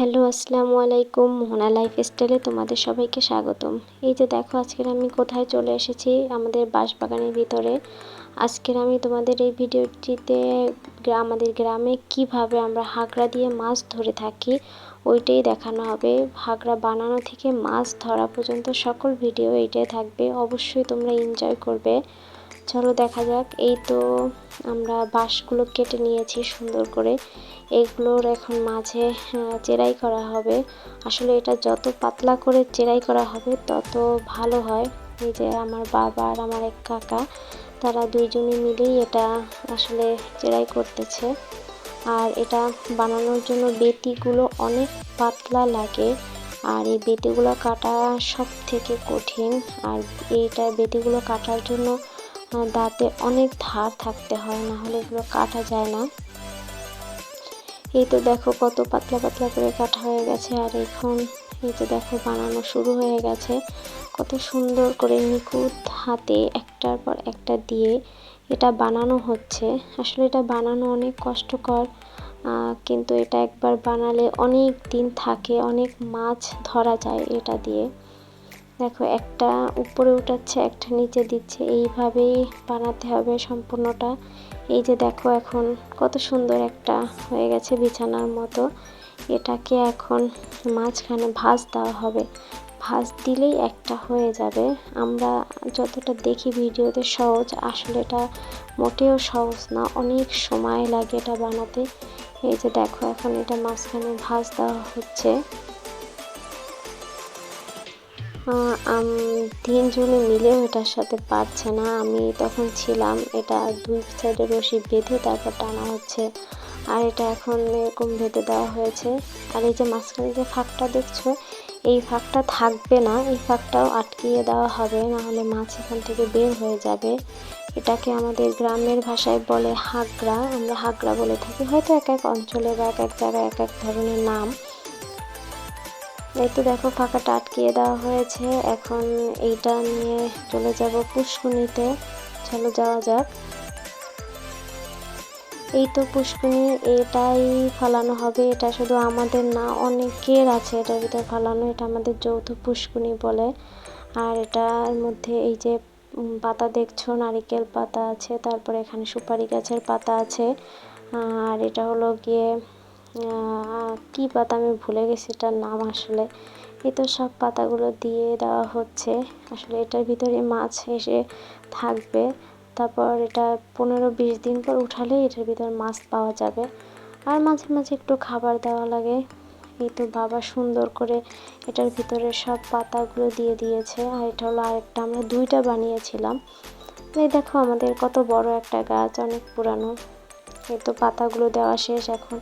Hello, আসসালামু আলাইকুম। মোহনা life স্টাইলে তোমাদের সবাইকে স্বাগতম। এই যে দেখো, আজকের আমি কোথায় চলে এসেছি, আমাদের বাঁশবাগানের ভিতরে। আজকের আমি তোমাদের এই ভিডিওটিতে আমাদের গ্রামে কীভাবে আমরা হাগড়া দিয়ে মাছ ধরে থাকি, ওইটাই দেখানো হবে। হাগড়া বানানো থেকে মাছ ধরা পর্যন্ত সকল ভিডিও এইটাই থাকবে। অবশ্যই তোমরা এনজয় করবে। চলো দেখা যাক। এই তো আমরা বাঁশগুলো কেটে নিয়েছি সুন্দর করে। এগুলোর এখন মাঝে চেরাই করা হবে। আসলে এটা যত পাতলা করে চেরাই করা হবে, তত ভালো হয়। এই যে আমার বাবা আর আমার এক কাকা, তারা দুইজনে মিলেই এটা আসলে চেরাই করতেছে। আর এটা বানানোর জন্য বেতিগুলো অনেক পাতলা লাগে। আর এই বেতিগুলো কাটা সব থেকে কঠিন। আর এইটা বেতিগুলো কাটার জন্য দাঁতে অনেক ধার থাকতে হয়, না হলে এগুলো কাটা যায় না। এই তো দেখো কত পাতলা পাতলা করে কাটা হয়ে গেছে, আর এখন এই তো দেখো বানানো শুরু হয়ে গেছে। কত সুন্দর করে নিখুঁত হাতে একটার পর একটা দিয়ে এটা বানানো হচ্ছে। আসলে এটা বানানো অনেক কষ্টকর কিন্তু এটা একবার বানালে অনেক দিন থাকে, অনেক মাছ ধরা যায় এটা দিয়ে। দেখো, একটা উপরে উঠাচ্ছে, একটা নিচে দিচ্ছে। এইভাবেই বানাতে হবে সম্পূর্ণটা। এই যে দেখো এখন কত সুন্দর একটা হয়ে গেছে বিছানার মতো। এটাকে এখন মাঝখানে ভাজ দেওয়া হবে। ভাজ দিলেই একটা হয়ে যাবে। আমরা যতটা দেখি ভিডিওতে সহজ, আসলে এটা মোটেও সহজ না। অনেক সময় লাগে এটা বানাতে। এই যে দেখো, এখন এটা মাঝখানে ভাজ দেওয়া হচ্ছে। তিনজনে মিলে এটার সাথে পারছে না। আমি তখন ছিলাম, এটা দুই সাইডে রশি বেঁধে তারপর টানা হচ্ছে। আর এটা এখন এরকম বেঁধে দেওয়া হয়েছে। আর এই যে মাঝখানে যে ফাঁকটা দেখছ, এই ফাঁকটা থাকবে না, এই ফাঁকটাও আটকিয়ে দেওয়া হবে না হলে মাছ এখান থেকে বের হয়ে যাবে। এটাকে আমাদের গ্রামের ভাষায় বলে হাগড়া। আমরা হাগড়া বলে থাকি, হয়তো এক এক অঞ্চলে বা এক এক জায়গায় এক এক ধরনের নাম। এই তো দেখো, ফাঁকাটা আটকিয়ে দেওয়া হয়েছে। এখন এইটা নিয়ে চলে যাব পুষ্কুনিতে। চলো যাওয়া যাক। এই তো পুষ্কুনি, এটাই ফালানো হবে। এটা শুধু আমাদের না, অনেকের আছে এটার ভিতরে ফালানো। এটা আমাদের যৌথ পুষ্কুনি বলে। আর এটার মধ্যে এই যে পাতা দেখছ, নারিকেল পাতা আছে। তারপরে এখানে সুপারি গাছের পাতা আছে। আর এটা হলো গিয়ে কি পাতা আমি ভুলে গেছি এটার নাম আসলে। এই তো সব পাতাগুলো দিয়ে দেওয়া হচ্ছে। আসলে এটার ভিতরে মাছ এসে থাকবে। তারপর এটা পনেরো বিশ দিন পর উঠালে এটার ভিতরে মাছ পাওয়া যাবে। আর মাঝে মাঝে একটু খাবার দেওয়া লাগে। এই তো বাবা সুন্দর করে এটার ভিতরে সব পাতাগুলো দিয়ে দিয়েছে। আর এটা হলো আরেকটা, আমরা দুইটা বানিয়েছিলাম। এই দেখো আমাদের কত বড় একটা গাছ, অনেক পুরানো। এই তো পাতাগুলো দেওয়া শেষ এখন।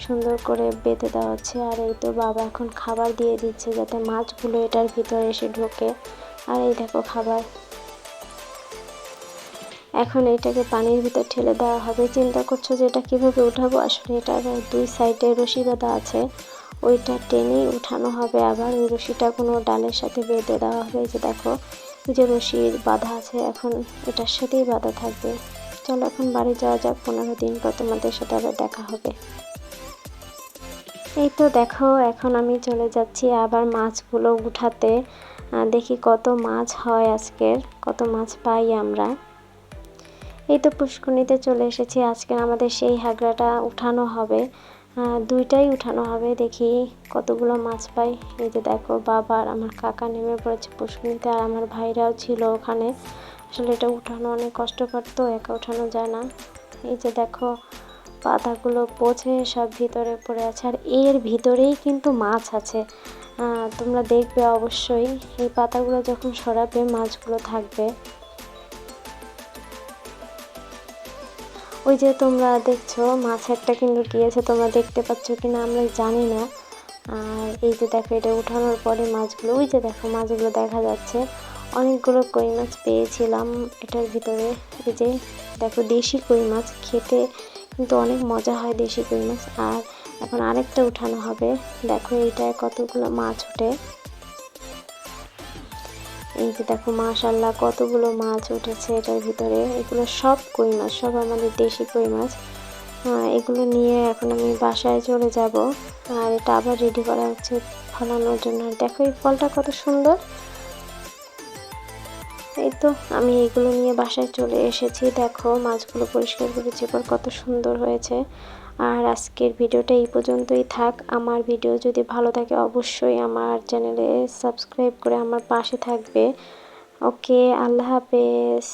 সুন্দর করে বেঁধে দেওয়া হচ্ছে আর এই তো বাবা এখন খাবার দিয়ে দিচ্ছে যাতে মাছগুলো এটার ভিতরে এসে ঢোকে। আর এই দেখো খাবার। এখন এটাকে পানির ভিতর ঠেলে দেওয়া হবে। চিন্তা করছ যে এটা কীভাবে উঠাবো? আসলে এটা দুই সাইডে রশি বাঁধা আছে। ওইটা টেনেই উঠানো হবে আবার। ওই রশিটা কোনো ডালের সাথে বেঁধে দেওয়া হবে। যে দেখো যে রশির বাঁধা আছে। এখন এটার সাথেই বাঁধা থাকবে। চলো এখন বাড়ি যাওয়া যাক। পনেরো দিন পর তোমাদের সাথে আবার দেখা হবে। এই তো দেখো, এখন আমি চলে যাচ্ছি আবার মাছগুলো উঠাতে। দেখি কত মাছ হয় আজকের, কত মাছ পাই আমরা। এই তো পুষ্করণীতে চলে এসেছি, আজকে আমাদের সেই হাগড়াটা উঠানো হবে। দুইটাই উঠানো হবে, দেখি কতগুলো মাছ পাই। এই যে দেখো, বাবা আর আমার কাকা নেমে পড়েছে পুষ্করণীতে আর আমার ভাইরাও ছিল ওখানে। আসলে এটা উঠানো অনেক কষ্টকর তো, একা উঠানো যায় না। এই যে দেখো পাতাগুলো পচে সব ভিতরে পড়ে আছে। আর এর ভিতরেই কিন্তু মাছ আছে। তোমরা দেখবে অবশ্যই এই পাতাগুলো যখন সরাবে, মাছগুলো থাকবে। ওই যে তোমরা দেখছ, মাছ একটা কিন্তু গিয়েছে, তোমরা দেখতে পাচ্ছ কি না আমরা জানি না। আর এই যে দেখো, এটা উঠানোর পরে মাছগুলো, ওই যে দেখো মাছগুলো দেখা যাচ্ছে। অনেকগুলো কই মাছ পেয়েছিলাম এটার ভিতরে। এই যে দেখো, দেশি কই মাছ, খেতে কিন্তু অনেক মজা হয় দেশি কই মাছ। আর এখন আরেকটা উঠানো হবে। দেখো এইটায় কতগুলো মাছ ওঠে। এই যে দেখো মাশাল্লাহ কতগুলো মাছ উঠেছে এটার ভিতরে। এগুলো সব কই মাছ, সব আমাদের দেশি কই মাছ। এগুলো নিয়ে এখন আমি বাসায় চলে যাব। আর এটা আবার রেডি করা হচ্ছে ফলানোর জন্য। দেখো এই ফলটা কত সুন্দর। এই তো আমি এগুলো নিয়ে বাসায় চলে এসেছি। দেখো মাছগুলো পরিষ্কার করেছি এবার কত সুন্দর হয়েছে। আর আজকের ভিডিওটা এই পর্যন্তই থাক। আমার ভিডিও যদি ভালো থাকে অবশ্যই আমার চ্যানেলে সাবস্ক্রাইব করে আমার পাশে থাকবে। ওকে, আল্লাহ হাফেজ।